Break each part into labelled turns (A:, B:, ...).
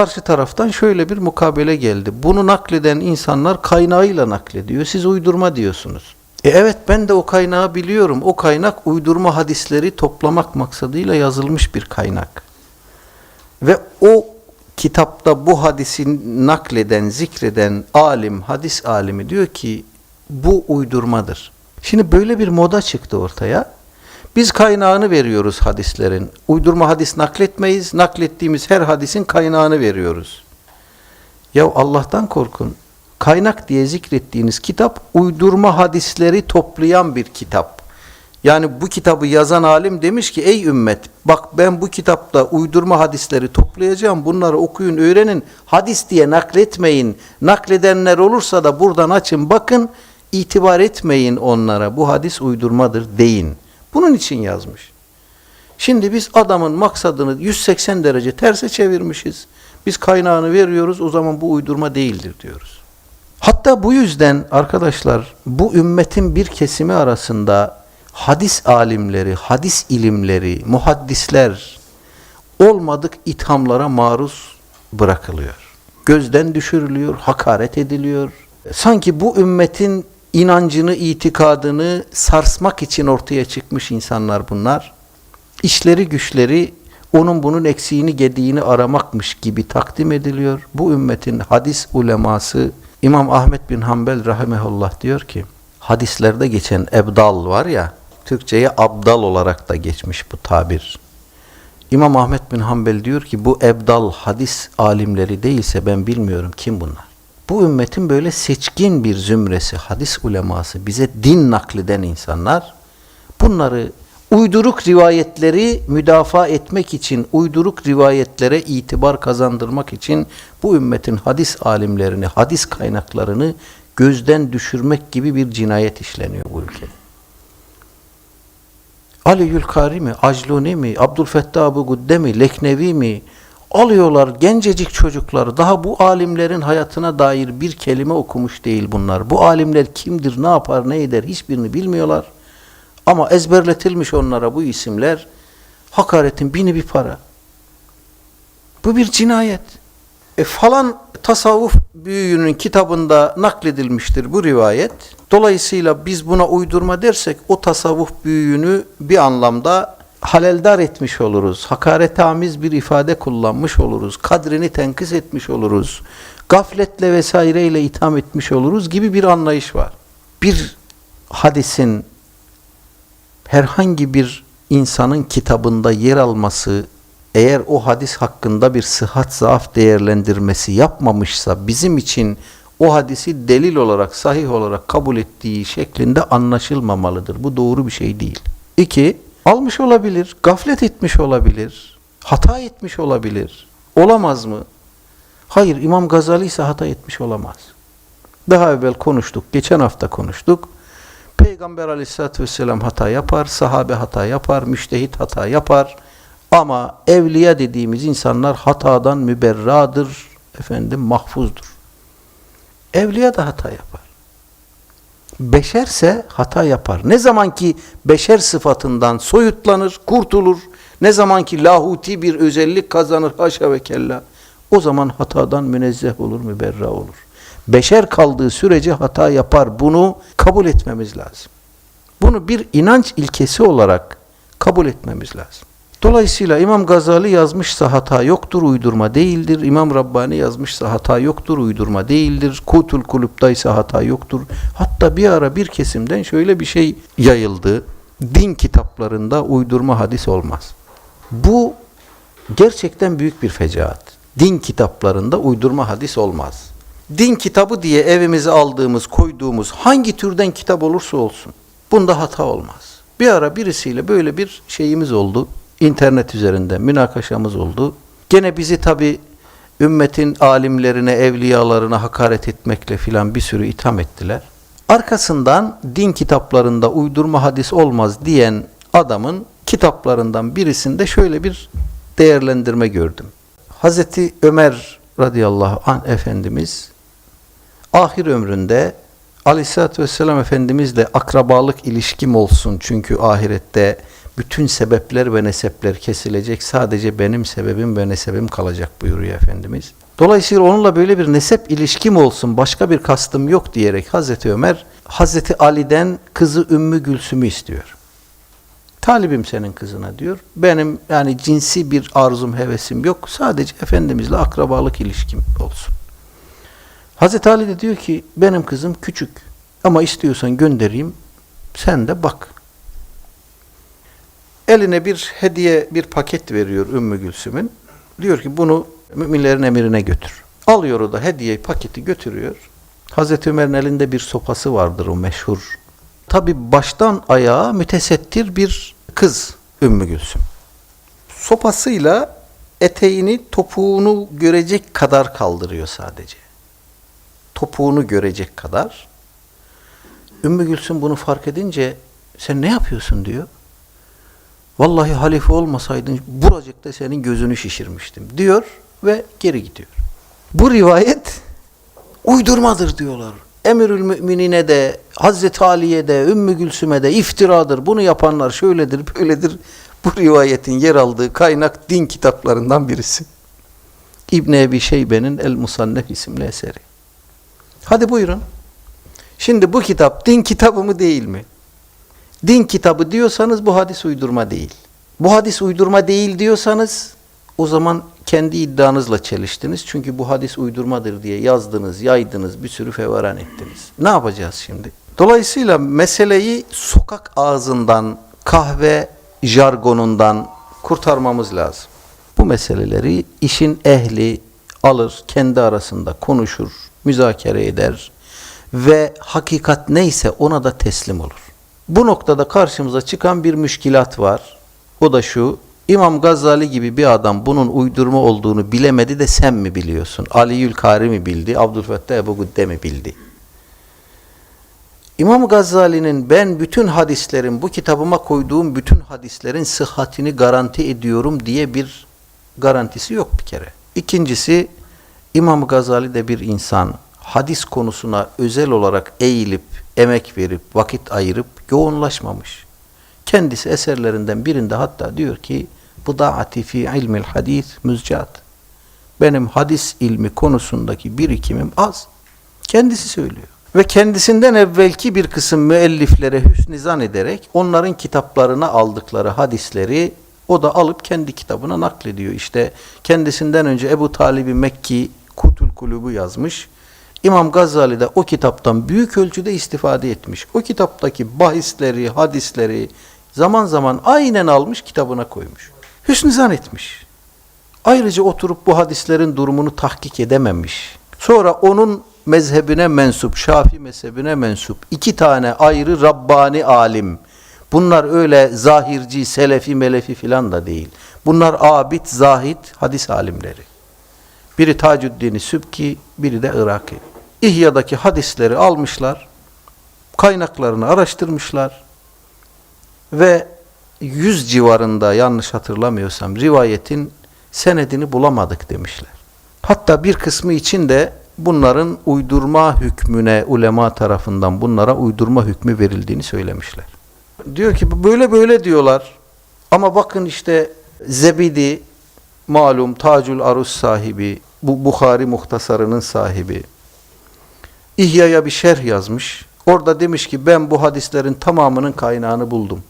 A: karşı taraftan şöyle bir mukabele geldi. Bunu nakleden insanlar kaynağıyla naklediyor. Siz uydurma diyorsunuz. E evet ben de o kaynağı biliyorum. O kaynak uydurma hadisleri toplamak maksadıyla yazılmış bir kaynak. Ve o kitapta bu hadisi nakleden, zikreden alim, hadis alimi diyor ki bu uydurmadır. Şimdi böyle bir moda çıktı ortaya. Biz kaynağını veriyoruz hadislerin. Uydurma hadis nakletmeyiz. Naklettiğimiz her hadisin kaynağını veriyoruz. Ya Allah'tan korkun. Kaynak diye zikrettiğiniz kitap uydurma hadisleri toplayan bir kitap. Yani bu kitabı yazan alim demiş ki ey ümmet bak ben bu kitapta uydurma hadisleri toplayacağım. Bunları okuyun öğrenin. Hadis diye nakletmeyin. Nakledenler olursa da buradan açın bakın. itibar etmeyin onlara. Bu hadis uydurmadır deyin. Bunun için yazmış. Şimdi biz adamın maksadını 180 derece terse çevirmişiz. Biz kaynağını veriyoruz o zaman bu uydurma değildir diyoruz. Hatta bu yüzden arkadaşlar bu ümmetin bir kesimi arasında hadis alimleri, hadis ilimleri, muhaddisler olmadık ithamlara maruz bırakılıyor. Gözden düşürülüyor, hakaret ediliyor. Sanki bu ümmetin inancını, itikadını sarsmak için ortaya çıkmış insanlar bunlar. İşleri güçleri onun bunun eksiğini gediğini aramakmış gibi takdim ediliyor. Bu ümmetin hadis uleması İmam Ahmet bin Hanbel rahimehullah diyor ki hadislerde geçen ebdal var ya Türkçe'ye abdal olarak da geçmiş bu tabir. İmam Ahmet bin Hanbel diyor ki bu ebdal hadis alimleri değilse ben bilmiyorum kim bunlar. Bu ümmetin böyle seçkin bir zümresi, hadis uleması, bize din nakleden insanlar bunları uyduruk rivayetleri müdafaa etmek için, uyduruk rivayetlere itibar kazandırmak için bu ümmetin hadis alimlerini, hadis kaynaklarını gözden düşürmek gibi bir cinayet işleniyor bu ülkede. Ali Yülkari mi, Acluni mi, Abdülfettah Abu Gudde mi, Leknevi mi alıyorlar gencecik çocuklar. Daha bu alimlerin hayatına dair bir kelime okumuş değil bunlar. Bu alimler kimdir, ne yapar, ne eder hiçbirini bilmiyorlar. Ama ezberletilmiş onlara bu isimler hakaretin bini bir para. Bu bir cinayet. E falan tasavvuf büyüğünün kitabında nakledilmiştir bu rivayet. Dolayısıyla biz buna uydurma dersek o tasavvuf büyüğünü bir anlamda haleldar etmiş oluruz. Hakaretamiz bir ifade kullanmış oluruz. Kadrini tenkis etmiş oluruz. Gafletle vesaireyle itham etmiş oluruz gibi bir anlayış var. Bir hadisin herhangi bir insanın kitabında yer alması eğer o hadis hakkında bir sıhhat zaaf değerlendirmesi yapmamışsa bizim için o hadisi delil olarak sahih olarak kabul ettiği şeklinde anlaşılmamalıdır. Bu doğru bir şey değil. İki, almış olabilir, gaflet etmiş olabilir, hata etmiş olabilir. Olamaz mı? Hayır, İmam Gazali ise hata etmiş olamaz. Daha evvel konuştuk, geçen hafta konuştuk. Peygamber aleyhissalatü vesselam hata yapar, sahabe hata yapar, müştehit hata yapar. Ama evliya dediğimiz insanlar hatadan müberradır, efendim mahfuzdur. Evliya da hata yapar. Beşerse hata yapar. Ne zaman ki beşer sıfatından soyutlanır, kurtulur, ne zaman ki lahuti bir özellik kazanır haşa ve kella, o zaman hatadan münezzeh olur, müberra olur. Beşer kaldığı sürece hata yapar. Bunu kabul etmemiz lazım. Bunu bir inanç ilkesi olarak kabul etmemiz lazım. Dolayısıyla İmam Gazali yazmışsa hata yoktur, uydurma değildir. İmam Rabbani yazmışsa hata yoktur, uydurma değildir. Kutul Kulüp'taysa hata yoktur. Hatta bir ara bir kesimden şöyle bir şey yayıldı. Din kitaplarında uydurma hadis olmaz. Bu gerçekten büyük bir fecaat. Din kitaplarında uydurma hadis olmaz. Din kitabı diye evimize aldığımız, koyduğumuz hangi türden kitap olursa olsun bunda hata olmaz. Bir ara birisiyle böyle bir şeyimiz oldu internet üzerinde münakaşamız oldu. Gene bizi tabi ümmetin alimlerine, evliyalarına hakaret etmekle filan bir sürü itham ettiler. Arkasından din kitaplarında uydurma hadis olmaz diyen adamın kitaplarından birisinde şöyle bir değerlendirme gördüm. Hazreti Ömer radıyallahu an Efendimiz ahir ömründe Aleyhisselatü Vesselam Efendimizle akrabalık ilişkim olsun çünkü ahirette Bütün sebepler ve nesepler kesilecek. Sadece benim sebebim ve nesebim kalacak buyuruyor Efendimiz. Dolayısıyla onunla böyle bir nesep ilişkim olsun, başka bir kastım yok diyerek Hazreti Ömer, Hazreti Ali'den kızı Ümmü Gülsüm'ü istiyor. Talibim senin kızına diyor. Benim yani cinsi bir arzum, hevesim yok. Sadece Efendimizle akrabalık ilişkim olsun. Hazreti Ali de diyor ki benim kızım küçük ama istiyorsan göndereyim sen de bak. Eline bir hediye, bir paket veriyor Ümmü Gülsüm'ün. Diyor ki bunu müminlerin emirine götür. Alıyor o da hediye paketi götürüyor. Hazreti Ömer'in elinde bir sopası vardır o meşhur. Tabi baştan ayağa mütesettir bir kız Ümmü Gülsüm. Sopasıyla eteğini topuğunu görecek kadar kaldırıyor sadece. Topuğunu görecek kadar. Ümmü Gülsüm bunu fark edince sen ne yapıyorsun diyor. Vallahi halife olmasaydın buracıkta senin gözünü şişirmiştim diyor ve geri gidiyor. Bu rivayet uydurmadır diyorlar. Emirül müminine de, Hazreti Ali'ye de, Ümmü Gülsüm'e de iftiradır. Bunu yapanlar şöyledir, böyledir. Bu rivayetin yer aldığı kaynak din kitaplarından birisi. İbn Ebi Şeybe'nin El Musannef isimli eseri. Hadi buyurun. Şimdi bu kitap din kitabı mı değil mi? Din kitabı diyorsanız bu hadis uydurma değil. Bu hadis uydurma değil diyorsanız o zaman kendi iddianızla çeliştiniz. Çünkü bu hadis uydurmadır diye yazdınız, yaydınız, bir sürü feveran ettiniz. Ne yapacağız şimdi? Dolayısıyla meseleyi sokak ağzından, kahve jargonundan kurtarmamız lazım. Bu meseleleri işin ehli alır, kendi arasında konuşur, müzakere eder ve hakikat neyse ona da teslim olur. Bu noktada karşımıza çıkan bir müşkilat var. O da şu, İmam Gazali gibi bir adam bunun uydurma olduğunu bilemedi de sen mi biliyorsun? Ali Yülkari mi bildi? Abdülfettah Ebu Güdde mi bildi? İmam Gazali'nin ben bütün hadislerin, bu kitabıma koyduğum bütün hadislerin sıhhatini garanti ediyorum diye bir garantisi yok bir kere. İkincisi, İmam Gazali de bir insan. Hadis konusuna özel olarak eğilip, emek verip, vakit ayırıp yoğunlaşmamış. Kendisi eserlerinden birinde hatta diyor ki, Budaati fi ilmil hadis müzcat. Benim hadis ilmi konusundaki birikimim az. Kendisi söylüyor. Ve kendisinden evvelki bir kısım müelliflere hüsnü zan ederek onların kitaplarına aldıkları hadisleri o da alıp kendi kitabına naklediyor. İşte kendisinden önce Ebu Talib-i Mekki Kutul Kulubu yazmış. İmam Gazali de o kitaptan büyük ölçüde istifade etmiş. O kitaptaki bahisleri, hadisleri zaman zaman aynen almış kitabına koymuş. Hüsnü zan etmiş. Ayrıca oturup bu hadislerin durumunu tahkik edememiş. Sonra onun mezhebine mensup, Şafi mezhebine mensup iki tane ayrı Rabbani alim. Bunlar öyle zahirci, selefi, melefi filan da değil. Bunlar abid, zahid, hadis alimleri. Biri Tacuddin Sübki, biri de Iraki. İhya'daki hadisleri almışlar, kaynaklarını araştırmışlar ve yüz civarında yanlış hatırlamıyorsam rivayetin senedini bulamadık demişler. Hatta bir kısmı için de bunların uydurma hükmüne ulema tarafından bunlara uydurma hükmü verildiğini söylemişler. Diyor ki böyle böyle diyorlar ama bakın işte Zebidi malum Tacül Arus sahibi bu Bukhari muhtasarının sahibi İhya'ya bir şerh yazmış. Orada demiş ki ben bu hadislerin tamamının kaynağını buldum.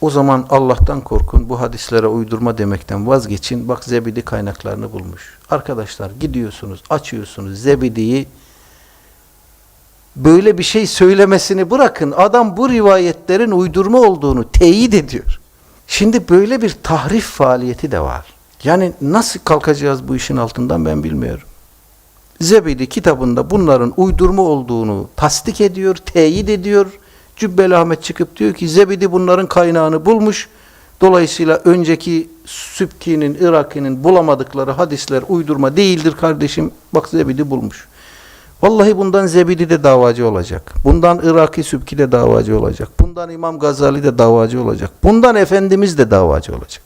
A: O zaman Allah'tan korkun, bu hadislere uydurma demekten vazgeçin. Bak Zebidi kaynaklarını bulmuş. Arkadaşlar gidiyorsunuz, açıyorsunuz Zebidi'yi. Böyle bir şey söylemesini bırakın. Adam bu rivayetlerin uydurma olduğunu teyit ediyor. Şimdi böyle bir tahrif faaliyeti de var. Yani nasıl kalkacağız bu işin altından ben bilmiyorum. Zebidi kitabında bunların uydurma olduğunu tasdik ediyor, teyit ediyor. Cübbeli Ahmet çıkıp diyor ki Zebidi bunların kaynağını bulmuş. Dolayısıyla önceki Sübki'nin, Iraki'nin bulamadıkları hadisler uydurma değildir kardeşim. Bak Zebidi bulmuş. Vallahi bundan Zebidi de davacı olacak. Bundan Iraki Sübki de davacı olacak. Bundan İmam Gazali de davacı olacak. Bundan Efendimiz de davacı olacak.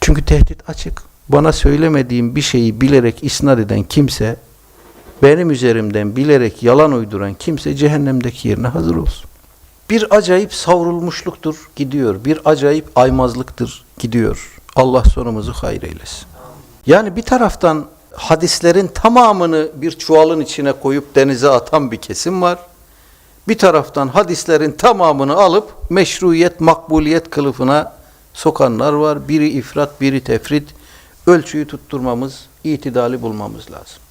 A: Çünkü tehdit açık. Bana söylemediğim bir şeyi bilerek isnat eden kimse benim üzerimden bilerek yalan uyduran kimse cehennemdeki yerine hazır olsun. Bir acayip savrulmuşluktur gidiyor. Bir acayip aymazlıktır gidiyor. Allah sonumuzu hayır eylesin. Yani bir taraftan hadislerin tamamını bir çuvalın içine koyup denize atan bir kesim var. Bir taraftan hadislerin tamamını alıp meşruiyet, makbuliyet kılıfına sokanlar var. Biri ifrat, biri tefrit. Ölçüyü tutturmamız, itidali bulmamız lazım.